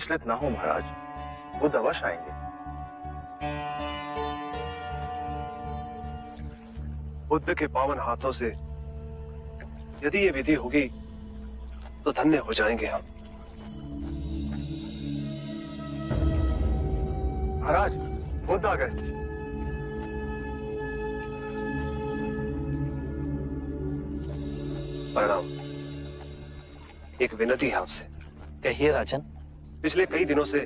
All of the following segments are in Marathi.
विचलित ना हो महाराज। वो अवश्य आएँगे बुद्ध के पावन हाथों से यदि ये विधि होगी तो धन्य हो जाएँगे हम। महाराज, बुद्ध आ गए। प्रणाम। एक विनती है आपसे। कहिए राजन। पिछले कई दिनों से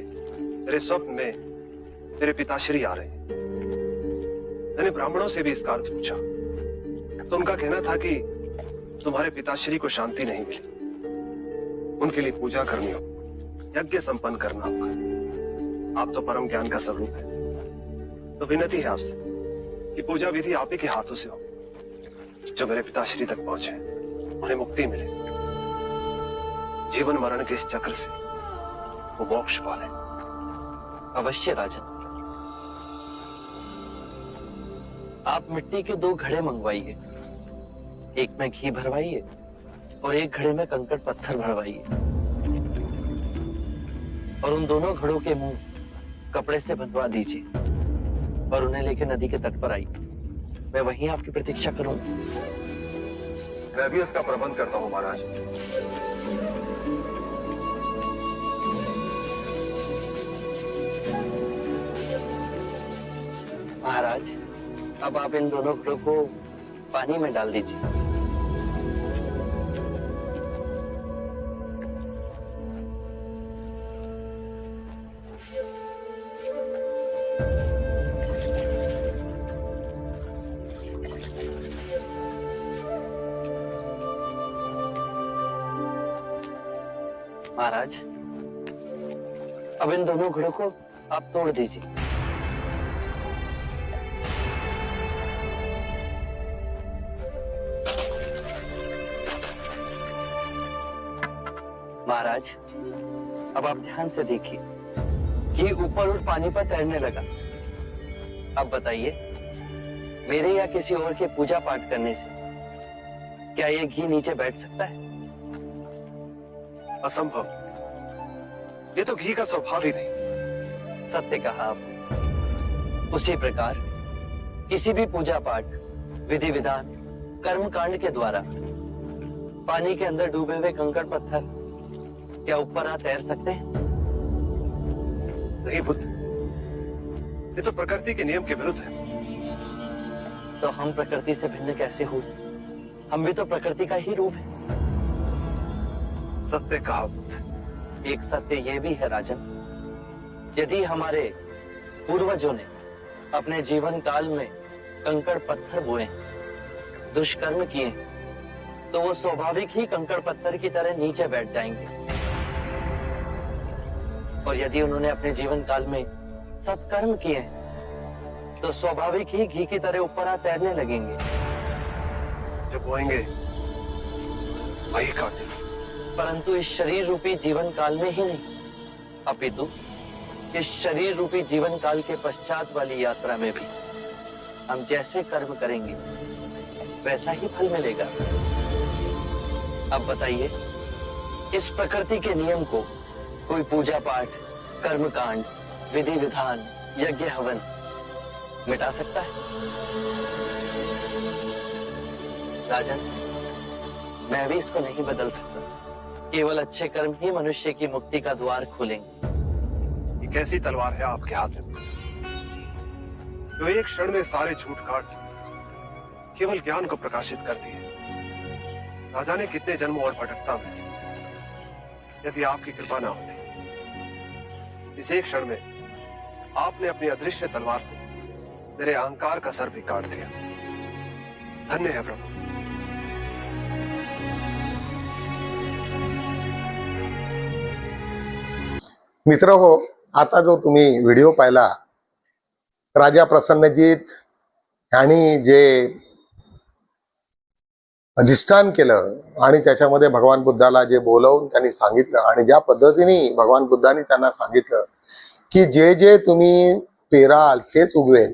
मेरे स्वप्न में मेरे पिताश्री आ रहे हैं। मैंने ब्राह्मणों से भी इसका अर्थ पूछा। तो उनका कहना था कि तुम्हारे पिताश्री को शांति नहीं मिली। उनके लिए पूजा करनी हो, यज्ञ संपन्न करना होगा आप तो परम ज्ञान का स्वरूप है। तो विनती है आपसे कि पूजा विधि आप ही के हाथों से हो, जो मेरे पिताश्री तक पहुँचे, उन्हें मुक्ति मिले। जीवन मरण के इस चक्र से वो मोक्ष पाले अवश्य राजन। आप मिट्टी के दो घड़े मंगवाइए। एक में घी भरवाइए और एक घड़े में कंकड़ पत्थर भरवाइए। और उन दोनों घड़ों के मुँह कपड़े से बंधवा दीजिए और उन्हें लेकर नदी के तट पर आई मैं वहीं आपकी प्रतीक्षा करूँगा मैं भी इसका प्रबंध करता हूँ, महाराज। महाराज, अब आप इन दोनों घड़ों को पानी में डाल दीजिए। महाराज, अब इन दोनों घड़ों को आप तोड़ दीजिए। अब आप ध्यान से देखिए घी ऊपर उठ पानी पर तैरने लगा। अब बताइए मेरे या किसी और के पूजा पाठ करने से क्या ये घी नीचे बैठ सकता है? असंभव। ये तो घी का स्वभाव ही नहीं। सत्य कहा आप। उसी प्रकार किसी भी पूजा पाठ विधि विधान कर्म कांड के द्वारा पानी के अंदर डूबे हुए कंकड़ पत्थर क्या ऊपर आ तैर सकते हैं? नहीं बुद्ध। ये तो प्रकृति के नियम के विरुद्ध है। तो हम प्रकृति से भिन्न कैसे हुए? हम भी तो प्रकृति का ही रूप है। सत्य कहा बुद्ध। एक सत्य यह भी है राजन यदि हमारे पूर्वजों ने अपने जीवन काल में कंकड़ पत्थर बोए दुष्कर्म किए तो वो स्वाभाविक ही कंकड़ पत्थर की तरह नीचे बैठ जाएँगे। और यदि उन्होंने अपने जीवन काल में सत्कर्म किए तो स्वाभाविक ही घी की तरह ऊपर आ तैरने लगेंगे। जो बोएँगे वही काटेंगे परंतु इस शरीर रूपी जीवन काल में ही नहीं। अपितु इस शरीर रूपी जीवन काल के पश्चात वाली यात्रा में भी हम जैसे कर्म करेंगे वैसा ही फल मिलेगा। अब बताइए इस प्रकृति के नियम को कोई पूजा पाठ कर्म कांड विधि विधान, यज्ञ हवन मिटा सकता है? राजन, मैं भी इसको नहीं बदल सकता। केवल अच्छे कर्म ही मनुष्य की मुक्ति का द्वार खोलेंगे। ये कैसी तलवार है आपके हाथ में? जो एक क्षण में सारे झूठ काट, केवल ज्ञान को प्रकाशित करती है। ना जाने कितने जन्मों और भटकता में, यदि आपकी कृपा ना होती। इस एक क्षण में आपने अपनी अदृश्य तलवार से मेरे अहंकार का सर भी काट दिया। धन्य है प्रभु। मित्र हो, आता जो तुम्ही व्हिडिओ पाहिला, राजा प्रसन्नजीत यांनी जे अधिष्ठान केलं आणि त्याच्यामध्ये भगवान बुद्धाला जे बोलवून त्यांनी सांगितलं आणि ज्या पद्धतीने भगवान बुद्धांनी त्यांना सांगितलं की जे जे तुम्ही पेराल तेच उगवेल.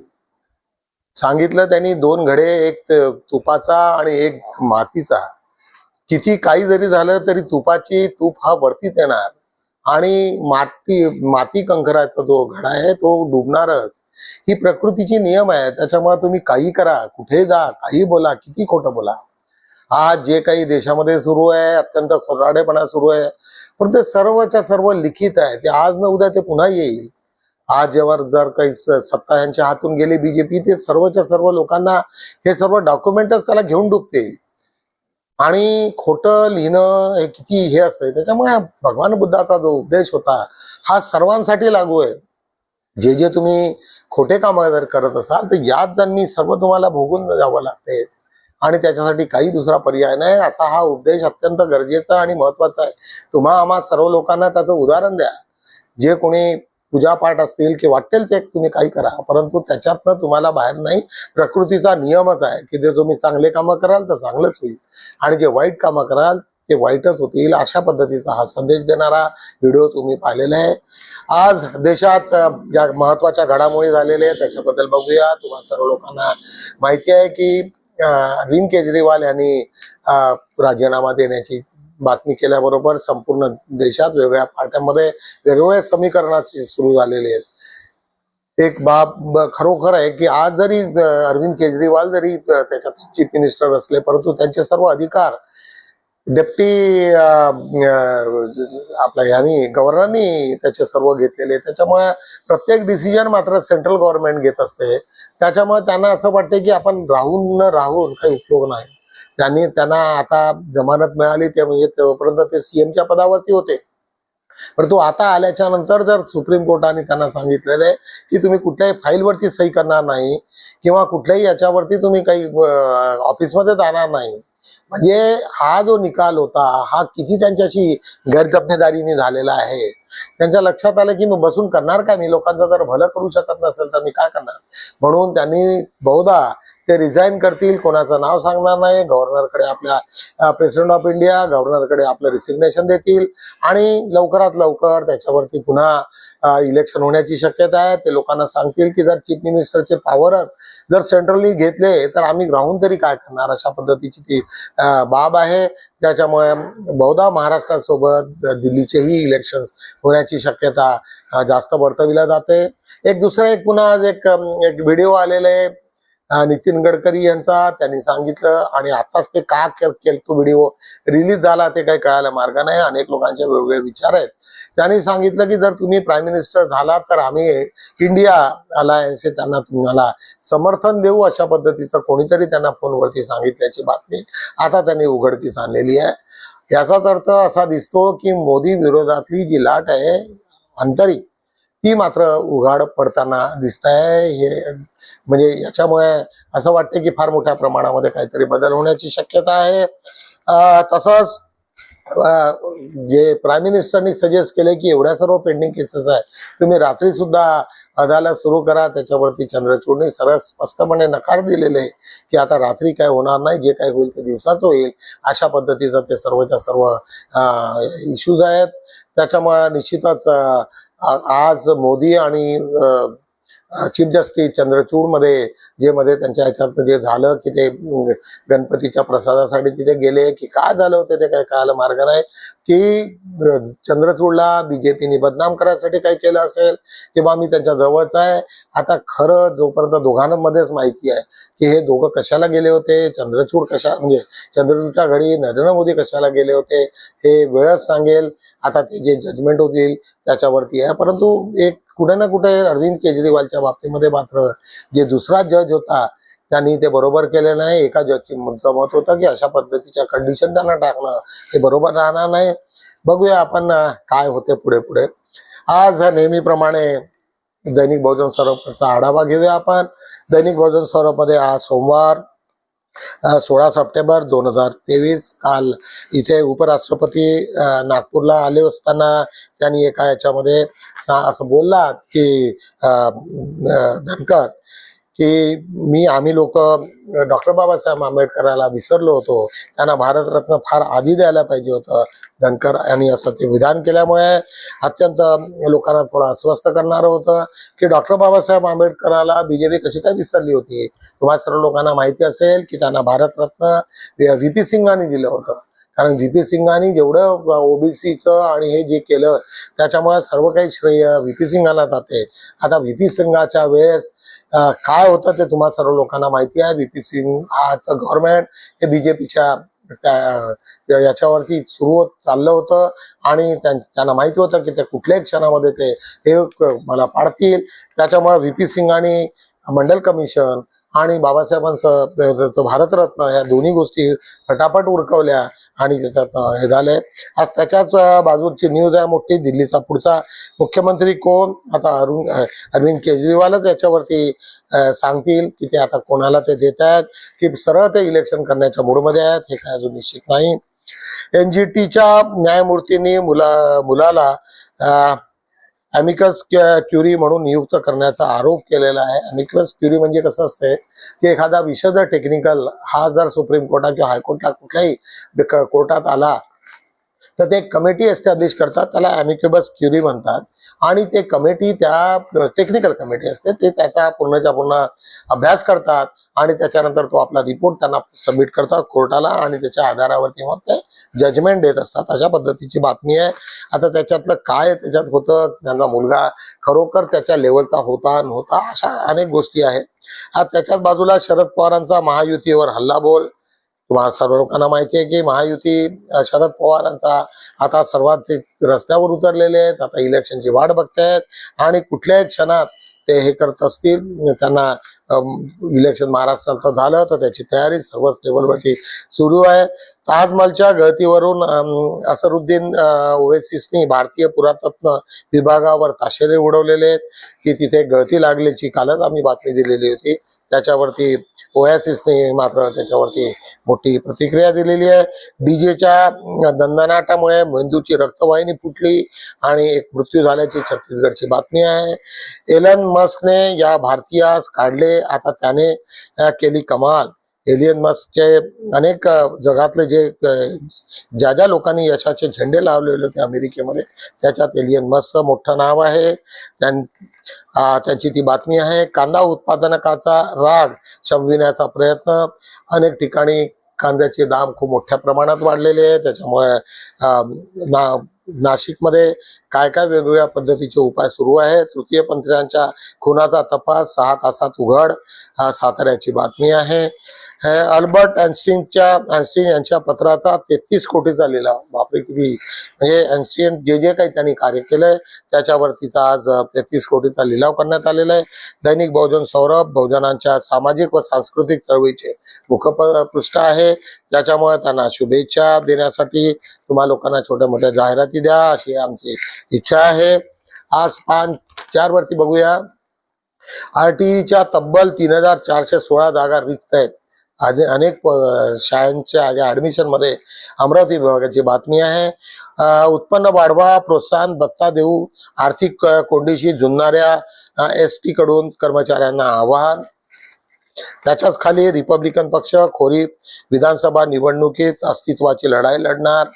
सांगितलं त्यांनी दोन घडे एक तुपाचा आणि एक मातीचा. किती काही जरी झालं तरी तुपाची तूप हा वरतीच येणार. आणि माती माती कंकराचा जो घडा आहे तो डुबणारच. ही प्रकृतीची नियम आहे. त्याच्यामुळे तुम्ही काही करा कुठे जा काही बोला किती खोटं बोला. आज जे काही देशामध्ये सुरू आहे अत्यंत खोराडेपणा सुरू आहे पण ते सर्वच्या सर्व लिखित आहे. ते आज न उद्या ते पुन्हा येईल. आज जेव्हा जर काही सत्ता यांच्या हातून गेली बीजेपी ते सर्वच्या सर्व लोकांना हे सर्व डॉक्युमेंटच त्याला घेऊन डुबतील. आणि खोटं लिहिणं हे किती हे असतंय. त्याच्यामुळे भगवान बुद्धाचा जो उपदेश होता हा सर्वांसाठी लागू आहे. जे जे तुम्ही खोटे कामं जर करत असाल तर याच जन्मी सर्व तुम्हाला भोगून जावं लागते. आणि त्याच्यासाठी काही दुसरा पर्याय नाही. असा हा उपदेश अत्यंत गरजेचा आणि महत्त्वाचा आहे. तुम्हा आम्हा सर्व लोकांना त्याचं उदाहरण द्या. जे कोणी पूजापाठ असतील की वाटेल ते तुम्ही काही करा. परंतु त्याच्यातनं तुम्हाला बाहेर नाही. प्रकृतीचा नियमच आहे की जे तुम्ही चांगले कामं कराल तर चांगलंच होईल. आणि जे वाईट कामं कराल ते वाईटच होतील. अशा पद्धतीचा हा संदेश देणारा व्हिडिओ तुम्ही पाहिलेला आहे. आज देशात या ज्या महत्त्वाच्या घडामोडी झालेल्या आहेत. त्याच्याबद्दल बघूया. तुम्हाला सर्व लोकांना माहिती आहे की अरविंद केजरीवाल यांनी राजीनामा देण्याची बातमी केल्याबरोबर संपूर्ण देशात वेगवेगळ्या पार्ट्यांमध्ये वेगवेगळ्या समीकरणाचे सुरू झालेले आहेत. एक बाब खरोखर आहे की आज जरी अरविंद केजरीवाल जरी त्याच्यात चीफ मिनिस्टर असले परंतु त्यांचे सर्व अधिकार डेप्टी आपल्या ह्यानी गव्हर्नरनी त्याचे सर्व घेतलेले. त्याच्यामुळे प्रत्येक डिसिजन मात्र सेंट्रल गव्हर्नमेंट घेत असते. त्याच्यामुळे त्यांना असं वाटते की आपण राहून न राहून काही उपयोग नाही. त्यांनी त्यांना आता जमानत मिळाली ते म्हणजे तेव्हापर्यंत ते सीएमच्या पदावरती होते. परंतु आता आल्याच्यानंतर जर सुप्रीम कोर्टाने त्यांना सांगितलेलं आहे की तुम्ही कुठल्याही फाईलवरती सही करणार नाही किंवा कुठल्याही याच्यावरती तुम्ही काही ऑफिसमध्ये जाणार नाही म्हणजे हा जो निकाल होता हा किती त्यांच्याशी गैरजबाबदारीने झालेला आहे? त्यांच्या लक्षात आलं की मी बसून करणार काय? मी लोकांचं जर भलं करू शकत नसेल तर मी काय करणार? म्हणून त्यांनी बहुधा ते रिझाईन करतील कोणाचं नाव सांगणार नाही. गव्हर्नरकडे आपल्या प्रेसिडेंट ऑफ इंडिया गव्हर्नरकडे आपलं रिसिग्नेशन देतील. आणि लवकरात लवकर त्याच्यावरती पुन्हा इलेक्शन होण्याची शक्यता आहे. ते लोकांना सांगतील की जर चीफ मिनिस्टरचे पॉवरच जर सेंट्रली घेतले तर आम्ही राहून तरी काय करणार? अशा पद्धतीची ती बाब आहे. त्याच्यामुळे बहुधा महाराष्ट्रासोबत दिल्लीचेही इलेक्शन होण्याची शक्यता जास्त वर्तविल्या जाते. एक दुसरा एक पुन्हा एक एक व्हिडिओ आलेला आहे. नितीन गडकरी यांचा त्यांनी सांगितलं आणि आताच ते का केल तो व्हिडिओ? रिलीज झाला ते काही कळायला मार्ग नाही. अनेक लोकांचे वेगवेगळे विचार आहेत. त्यांनी सांगितलं की जर तुम्ही प्राईम मिनिस्टर झाला तर आम्ही इंडिया अलायन्स हे त्यांना तुम्हाला समर्थन देऊ अशा पद्धतीचं कोणीतरी त्यांना फोनवरती सांगितल्याची बातमी आता त्यांनी उघडकीस आणलेली आहे. याचाच अर्थ असा दिसतो की मोदी विरोधातली जी लाट आहे आंतरिक ती मात्र उघाड पडताना दिसत आहे हे म्हणजे याच्यामुळे असं वाटतं की फार मोठ्या प्रमाणामध्ये काहीतरी बदल होण्याची शक्यता आहे. तसंच जे प्राईम मिनिस्टरनी सजेस्ट केले की एवढ्या सर्व पेंडिंग केसेस आहे तुम्ही रात्री सुद्धा अदालत सुरू करा. त्याच्यावरती चंद्रचूडने सरळ स्पष्टपणे नकार दिलेले आहे की आता रात्री काय होणार नाही जे काय होईल ते दिवसाच होईल. अशा पद्धतीचा ते सर्वच्या सर्व इश्यूज आहेत. त्याच्यामुळे निश्चितच आज मोदी आणि चीफ जस्टिस चंद्रचूडमध्ये जे मध्ये त्यांच्या ह्याच्यात जे झालं की ते गणपतीच्या प्रसादासाठी तिथे गेले की काय झालं होतं ते काय कळायला मार्ग नाही. की चंद्रचूडला बीजेपीने बदनाम करायसाठी काय केलं असेल किंवा मी त्यांच्या जवळच आहे. आता खरं जोपर्यंत दोघांमध्येच माहिती आहे की हे दोघं कशाला गेले होते चंद्रचूड कशा म्हणजे चंद्रचूडच्या घडी नरेंद्र मोदी कशाला गेले होते हे वेळच सांगेल. आता ते जे जजमेंट होतील त्याच्यावरती आहे. परंतु एक कुठे ना कुठे अरविंद केजरीवालच्या बाबतीमध्ये मात्र जे दुसरा जज होता त्यांनी ते बरोबर केले नाही. एका जजची मत होतं की अशा पद्धतीच्या कंडिशन त्यांना टाकणं हे बरोबर राहणार नाही. बघूया आपण काय होते पुढे पुढे. आज नेहमीप्रमाणे दैनिक बहुजन सौरभचा आढावा घेऊया आपण. दैनिक बहुजन सौरभमध्ये आज सोमवार सोळा सप्टेंबर दोन हजार तेवीस काल इथे उपराष्ट्रपती नागपूरला आले असताना त्यांनी एका याच्यामध्ये असं बोलला की धनकर की मी आम्ही लोक डॉक्टर बाबासाहेब आंबेडकराला विसरलो होतो. त्यांना भारतरत्न फार आधी द्यायला पाहिजे होतं. धनकर यांनी असं ते विधान केल्यामुळे अत्यंत लोकांना थोडं अस्वस्थ करणारं होतं. की डॉक्टर बाबासाहेब आंबेडकराला बीजेपी कशी काय विसरली होती? तुम्हाला सर्व लोकांना माहिती असेल की त्यांना भारतरत्न व्ही पी सिंगांनी दिलं होतं. कारण व्ही पी सिंगांनी जेवढं ओबीसीचं आणि हे जे केलं त्याच्यामुळे सर्व काही श्रेय व्ही पी सिंगांना जाते. आता व्ही पी सिंगाच्या वेळेस काय होतं ते तुम्हा सर्व लोकांना माहिती आहे. व्ही पी सिंग आजचं गव्हर्नमेंट हे बीजेपीच्या त्या याच्यावरती सुरू होत चाललं होतं आणि त्यांना माहिती होतं की ते कुठल्याही क्षणामध्ये ते हे मला पाडतील. त्याच्यामुळे व्ही पी सिंग मंडल कमिशन आणि बाबासाहेबांचं भारतरत्न या दोन्ही गोष्टी फटाफट उरकवल्या. आणि त्याच्यात हे झालंय. आज त्याच्याच बाजूची न्यूज आहे मोठी दिल्लीचा पुढचा. मुख्यमंत्री कोण? आता अरुण अरविंद केजरीवालच याच्यावरती सांगतील की ते आता कोणाला ते देत आहेत की सरळ ते इलेक्शन करण्याच्या मूडमध्ये आहेत हे काय अजून निश्चित नाही. एनजीटीच्या न्यायमूर्तींनी मुला मुलाला अमिकस क्युरी म्हणून नियुक्त करण्याचा आरोप केलेला आहे. अमिकस क्युरी म्हणजे कसं असते की एखादा विशद टेक्निकल हा जर सुप्रीम कोर्टात किंवा हायकोर्टात कुठल्याही कोर्टात आला तर ते कमिटी एस्टॅब्लिश करतात. त्याला अमिकेबस क्युरी म्हणतात. आणि ते कमिटी त्या टेक्निकल कमिटी असते ते त्याचा पूर्णच्या पूर्ण अभ्यास करतात आणि त्याच्यानंतर तो आपला रिपोर्ट त्यांना सबमिट करतात कोर्टाला आणि त्याच्या आधारावरती मग ते जजमेंट देत असतात. अशा पद्धतीची बातमी आहे. आता त्याच्यातलं काय त्याच्यात होतं त्यांचा मुलगा खरोखर त्याच्या लेवलचा होता नव्हता अशा अनेक गोष्टी आहेत. आज त्याच्याच बाजूला शरद पवारांचा महायुतीवर हल्लाबोल तुम्हाला सर्व लोकांना माहिती आहे की महायुती शरद पवारांचा आता सर्वात रस्त्यावर उतरलेले आहेत. आता इलेक्शनची वाट बघतायत. आणि कुठल्याही क्षणात ते हे करत असतील त्यांना इलेक्शन महाराष्ट्रात तर झालं तर त्याची तयारी सर्वच लेवलवरती सुरू आहे. ताजमहलच्या गळतीवरून असरुद्दीन ओवेसिसनी भारतीय पुरातत्व विभागावर ताशेरे उडवलेले आहेत की तिथे गळती लागल्याची कालच आम्ही बातमी दिलेली होती. त्याच्यावरती ओयासिसने मात्र त्याच्यावरती मोठी प्रतिक्रिया दिलेली आहे. डीजेच्या दंदनाटामुळे मेंदूची रक्तवाहिनी फुटली आणि एक मृत्यू झाल्याची छत्तीसगडची बातमी आहे. एलन मस्कने या भारतीयास काढले. आता त्याने केली कमाल. एलियन मस्कचे अनेक जगातले जे ज्या ज्या लोकांनी यशाचे झेंडे लावलेले होते अमेरिकेमध्ये त्याच्यात एलियन मस्कचं मोठं नाव आहे. त्यां- त्यांची ती बातमी आहे. कांदा उत्पादनकाचा राग शमविण्याचा प्रयत्न. अनेक ठिकाणी कांद्याचे दाम खूप मोठ्या प्रमाणात वाढलेले आहे त्याच्यामुळे ना नाशिकमध्ये काय काय वेगवेगळ्या पद्धतीचे उपाय सुरू आहेत. तृतीय पंथीयांच्या खुनाचा तपास सहा तासात उघड साताऱ्याची बातमी आहे. अल्बर्ट अँस्टीनच्या अँस्टीन यांच्या पत्राचा तेहतीस कोटीचा लिलाव बापरे किती? म्हणजे अँस्टीन जे जे काही त्यांनी कार्य केलंय त्याच्यावरतीचा आज तेहतीस कोटीचा लिलाव करण्यात आलेला आहे. दैनिक बहुजन सौरभ बहुजनांच्या सामाजिक व सांस्कृतिक चळवळीचे मुखपृष्ठ आहे. त्याच्यामुळे त्यांना शुभेच्छा देण्यासाठी तुम्हा लोकांना छोट्या मोठ्या जाहिराती द्या अशी आमची इच्छा आहे. आज पाच चार वरती बघूया. आरटीईच्या तब्बल तीन हजार चारशे सोळा जागा रिक्त आहेत. आधी अनेक शाळांच्या ऍडमिशनमध्ये अमरावती विभागाची बातमी आहे. उत्पन्न वाढवा प्रोत्साहन भत्ता देऊ आर्थिक कोंडीशी झुंजणाऱ्या एस टी कडून कर्मचाऱ्यांना आवाहन. त्याच्याच खाली रिपब्लिकन पक्ष खोरी विधानसभा निवडणुकीत अस्तित्वाची लढाई लढणार.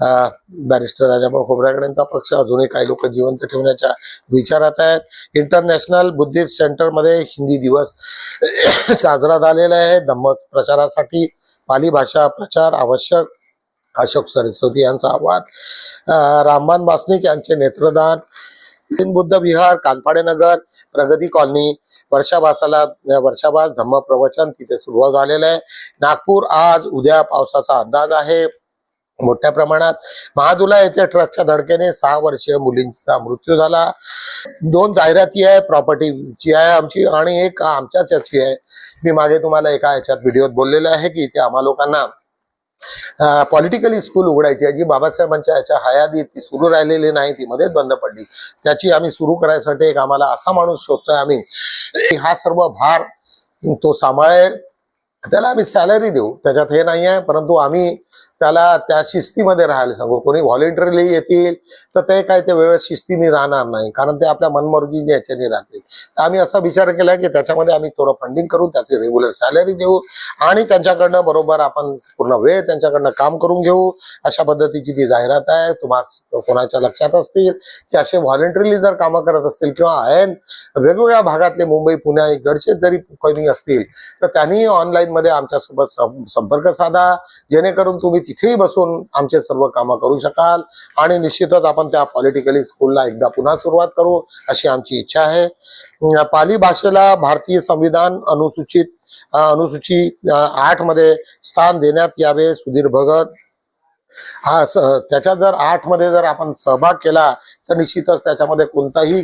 बॅरिस्टर राजाभाऊ खोबरागडे पक्ष अजूनही काही लोक जिवंत ठेवण्याच्या विचारात आहेत. इंटरनॅशनल बुद्धिस्ट सेंटरमध्ये हिंदी दिवस साजरा झालेला आहे. धम्म प्रचारासाठी पाली भाषा प्रचार आवश्यक. अशोक सरस्वती यांचा आव्हान रामबान बासनिक यांचे नेत्रदान. बुद्ध विहार कानपाडे नगर प्रगती कॉलनी वर्षाभासाला वर्षाभास धम्म प्रवचन तिथे सुरुवात झालेलं आहे. नागपूर आज उद्या पावसाचा अंदाज आहे. मोठ्या प्रमाणात महादुला येथे ट्रकच्या धडकेने सहा वर्षीय मुलींचा मृत्यू झाला. दोन जाहिराती आहे प्रॉपर्टीची आहे आमची आणि एक आमच्याच याची आहे. मी मागे तुम्हाला एका याच्यात व्हिडिओत बोललेलं आहे की इथे आम्हा लोकांना पॉलिटिकली स्कूल उघडायची आहे. जी बाबासाहेबांच्या याच्या हयादीत ती सुरू राहिलेली नाही ती मध्येच बंद पडली. त्याची आम्ही सुरू करायसाठी एक आम्हाला असा माणूस शोधतोय आम्ही हा सर्व भार तो सांभाळेल. त्याला आम्ही सॅलरी देऊ. त्याच्यात हे नाही आहे परंतु आम्ही त्याला त्या शिस्तीमध्ये राहायला सांगू. कोणी व्हॉलेंटरीली येतील तर ते काय ते वेळ शिस्तीने राहणार नाही. कारण ते आपल्या मनमर्जीने याच्याने राहतील. तर आम्ही असा विचार केला की त्याच्यामध्ये आम्ही थोडं फंडिंग करू त्याची रेग्युलर सॅलरी देऊ आणि त्यांच्याकडनं बरोबर आपण पूर्ण वेळ त्यांच्याकडनं काम करून घेऊ. अशा पद्धतीची ती जाहिरात आहे. तुम्हाला कोणाच्या लक्षात असतील की असे व्हॉलेंटरीली जर कामं करत असतील किंवा आयन वेगवेगळ्या भागातले मुंबई पुणे गडचे जरी कोणी असतील तर त्यांनी ऑनलाईनमध्ये आमच्यासोबत संपर्क साधा. जेणेकरून तुम्ही तिथेही बसून आमचे सर्व कामं करू शकाल. आणि निश्चितच आपण त्या पॉलिटिकली स्कूलला एकदा पुन्हा सुरुवात करू अशी आमची इच्छा आहे. पाली भाषेला भारतीय संविधान अनुसूचित अनुसूची आठमध्ये स्थान देण्यात यावे सुधीर भगत. हा त्याच्या त्याच्यात जर आठमध्ये जर आपण सहभाग केला तर निश्चितच त्याच्यामध्ये कोणताही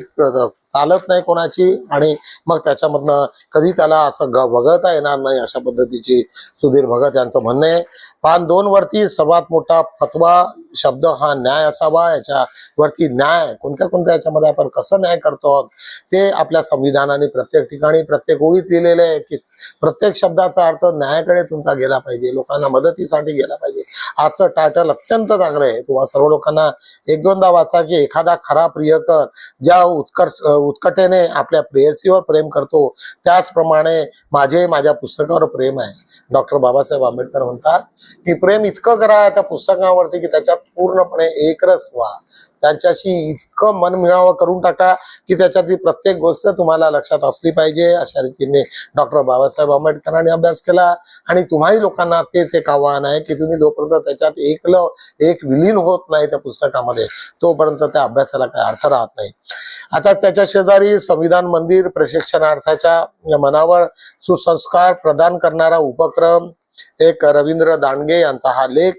चालत नाही कोणाची आणि मग त्याच्यामधनं कधी त्याला असं ग- वगळता येणार नाही अशा पद्धतीची सुधीर भगत यांचं म्हणणं आहे. पान दोन वरती सर्वात मोठा फतवा शब्द हा न्याय असावा. याच्यावरती न्याय कोणत्या कोणत्या याच्यामध्ये आपण कसं न्याय करतो आहोत ते आपल्या संविधानाने प्रत्येक ठिकाणी प्रत्येक ओळीत लिहिलेलं आहे की प्रत्येक शब्दाचा अर्थ न्यायाकडे तुमचा गेला पाहिजे लोकांना मदतीसाठी गेला पाहिजे. आजचं टायटल अत्यंत चांगलं आहे. तुम्हाला सर्व लोकांना एक दोनदा वाचा की एखादा खरा प्रियकर ज्या उत्कर्ष उत्कटेने आपल्या प्रेयसीवर प्रेम करतो त्याचप्रमाणे माझे माझ्या पुस्तकावर प्रेम आहे. डॉक्टर बाबासाहेब आंबेडकर म्हणतात की प्रेम इतकं करा त्या पुस्तकावरती की त्याच्यात पूर्णपणे एकरस व्हा. त्यांच्याशी इतकं मनमिळावं करून टाका की त्याच्यातली प्रत्येक गोष्ट तुम्हाला लक्षात असली पाहिजे. अशा रीतीने डॉक्टर बाबासाहेब आंबेडकरांनी अभ्यास केला. आणि तुम्हाही लोकांना तेच एक आव्हान आहे की तुम्ही जोपर्यंत त्याच्यात एकलं एक विलीन होत नाही त्या पुस्तकामध्ये तोपर्यंत त्या अभ्यासाला काही अर्थ राहत नाही. आता त्याच्या शेजारी संविधान मंदिर प्रशिक्षणार्थाच्या मनावर सुसंस्कार प्रदान करणारा उपक्रम एक रवींद्र दांडगे यांचा हा लेख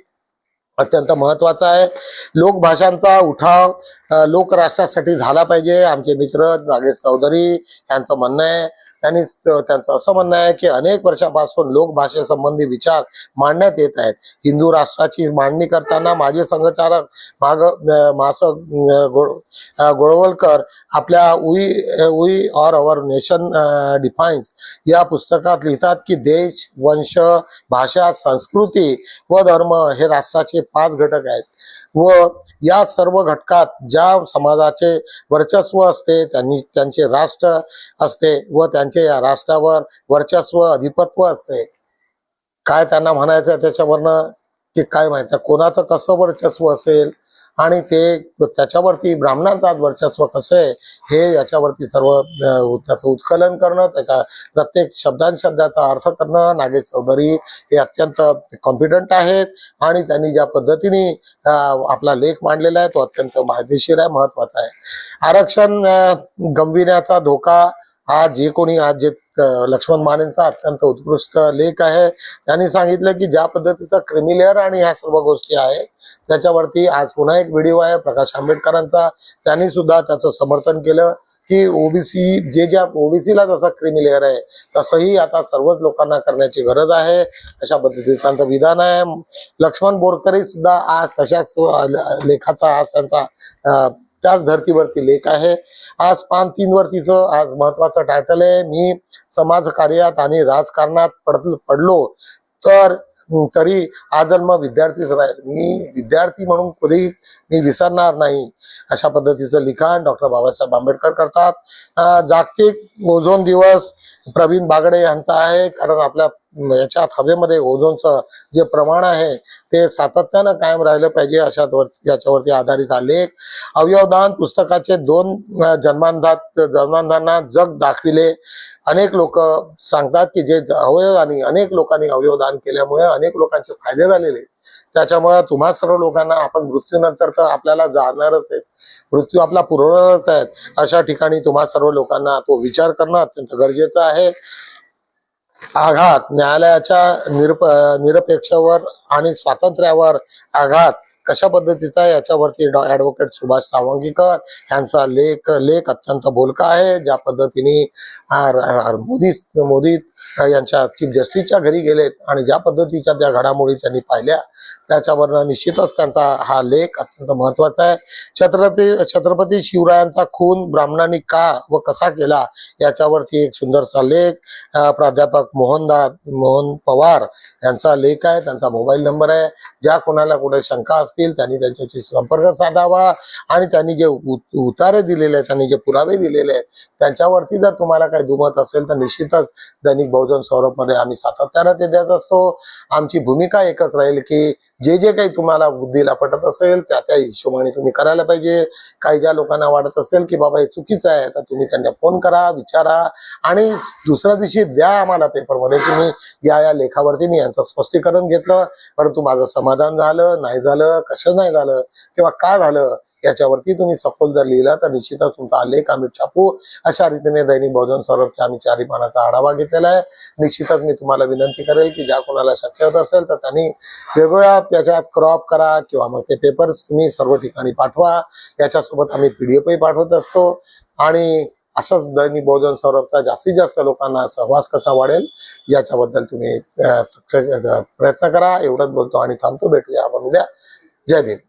अत्यंत महत्त्वाचा आहे. लोकभाषांचा उठाव लोकराष्ट्रासाठी झाला पाहिजे. आमचे मित्र नागेश चौधरी यांचं म्हणणं आहे. त्यांनी त्यांचं असं म्हणणं आहे की अनेक वर्षापासून लोकभाषेसंबंधी विचार मांडण्यात येत आहेत. हिंदू राष्ट्राची मांडणी करताना माजी संघचालक माग मास गोळवलकर आपल्या उई उई ऑर अवर नेशन डिफाईन्स या पुस्तकात लिहितात की देश वंश भाषा संस्कृती व धर्म हे राष्ट्राचे पाच घटक आहेत. व या सर्व घटकात ज्या समाजाचे वर्चस्व असते त्यांनी त्यांचे राष्ट्र असते व त्यांचे या राष्ट्रावर वर्चस्व अधिपत्व असते. काय त्यांना म्हणायचं आहे त्याच्यावरनं की काय माहिती कोणाचं कसं वर्चस्व असेल? आणि ते त्याच्यावरती ब्राह्मणांचा वर्चस्व कसं आहे हे याच्यावरती सर्व त्याचं उत्कलन करणं त्याच्या प्रत्येक शब्दांशब्दाचा अर्थ करणं नागेश चौधरी हे अत्यंत कॉम्पिटंट आहेत आणि त्यांनी ज्या पद्धतीने आपला लेख मांडलेला आहे तो अत्यंत फायदेशीर आहे महत्त्वाचा आहे. आरक्षण गमविण्याचा धोका हा जे कोणी आज जे लक्ष्मण मानेंचा अत्यंत उत्कृष्ट लेख आहे. त्यांनी सांगितलं की ज्या पद्धतीचा क्रिमिलेअर आणि ह्या सर्व गोष्टी आहेत त्याच्यावरती आज पुन्हा एक व्हिडिओ आहे. प्रकाश आंबेडकरांचा. त्यांनी सुद्धा त्याचं समर्थन केलं की ओबीसी जे ज्या ओबीसीला जसं क्रिमिलेअर आहे तसंही आता सर्वच लोकांना करण्याची गरज आहे. अशा पद्धतीचं त्यांचं विधान आहे. लक्ष्मण बोरकरी सुद्धा आज तशाच लेखाचा आज त्यांचा त्याच धर्तीवरती लेख आहे. आज पान तीन वरतीचं आज महत्वाचं टायटल आहे. मी समाजकार्यात आणि राजकारणात पड पडलो तर तरी तरी आजन्म विद्यार्थीच राहील. मी विद्यार्थी म्हणून कधी मी विसरणार नाही. अशा पद्धतीचं लिखाण डॉक्टर बाबासाहेब आंबेडकर करतात. जागतिक ओझोन दिवस प्रवीण बागडे यांचा आहे. कारण आपल्या याच्यात हवेमध्ये ओझोनचं जे प्रमाण आहे ते सातत्यानं कायम राहिलं पाहिजे अशा याच्यावरती आधारित हा लेख. अवयवदान पुस्तकाचे दोन जन्मांधात जन्मांधांना जग दाखविले. अनेक लोक सांगतात की जे अवयव आणि अनेक लोकांनी अवयवदान केल्यामुळे अनेक लोकांचे फायदे झालेले. आहेत. त्याच्यामुळे तुम्हा सर्व लोकांना आपण मृत्यूनंतर तर आपल्याला जाणारच आहे मृत्यू आपला पुरवणारच आहे. अशा ठिकाणी तुम्हा सर्व लोकांना तो विचार करणं अत्यंत गरजेचं आहे. आघात न्यायालयाच्या निरप निरपेक्षावर आणि स्वातंत्र्यावर आघात कशा पद्धतीचा आहे याच्यावरती ऍडव्होकेट सुभाष सावंगीकर यांचा लेख लेख अत्यंत बोलका आहे. ज्या पद्धतीने मोदी मोदी यांच्या चीफ जस्टिसच्या घरी गेलेत आणि ज्या पद्धतीच्या त्या घडामोडी त्यांनी पाहिल्या त्याच्यावरनं निश्चितच त्यांचा हा लेख अत्यंत महत्त्वाचा आहे. छत्रपती छत्रपती शिवरायांचा खून ब्राह्मणांनी का व कसा केला याच्यावरती एक सुंदरसा लेख प्राध्यापक मोहनदास मोहन पवार यांचा लेख आहे त्यांचा मोबाईल नंबर आहे. ज्या कोणाला कुठे शंका असते असतील त्यांनी त्यांच्याशी संपर्क साधावा आणि त्यांनी जे उ- उतारे दिलेले आहेत त्यांनी जे पुरावे दिलेले आहेत त्यांच्यावरती जर तुम्हाला काही दुमत असेल तर निश्चितच दैनिक बहुजन सौरभमध्ये आम्ही सातत्यानं ते देत असतो. आमची भूमिका एकच राहील की जे जे काही तुम्हाला बुद्धीला पटत असेल त्या त्या हिशोबाने तुम्ही करायला पाहिजे. काही ज्या लोकांना वाटत असेल की बाबा हे चुकीचं आहे तर तुम्ही त्यांना फोन करा विचारा आणि दुसऱ्या दिवशी द्या आम्हाला पेपरमध्ये. तुम्ही या या लेखावरती मी यांचं स्पष्टीकरण घेतलं. परंतु माझं समाधान झालं नाही झालं. कसं नाही झालं किंवा का झालं याच्यावरती तुम्ही सखोल जर लिहिला तर निश्चितच तुमचा आलेख आम्ही छापू. अशा रीतीने दैनिक बहुजन सौरभच्या आम्ही चारी पानाचा आढावा घेतलेला आहे. निश्चितच मी तुम्हाला विनंती करेल की ज्या कोणाला शक्य होत असेल तर त्यांनी वेगवेगळ्या त्याच्यात क्रॉप करा किंवा मग ते पेपर्स तुम्ही सर्व ठिकाणी पाठवा. याच्यासोबत आम्ही पीडीएफही पाठवत असतो. आणि असंच दैनिक बहुजन सौरभचा जास्तीत जास्त लोकांना सहवास कसा वाढेल याच्याबद्दल तुम्ही प्रयत्न करा. एवढंच बोलतो आणि थांबतो. भेटूया आपण उद्या. जय भीम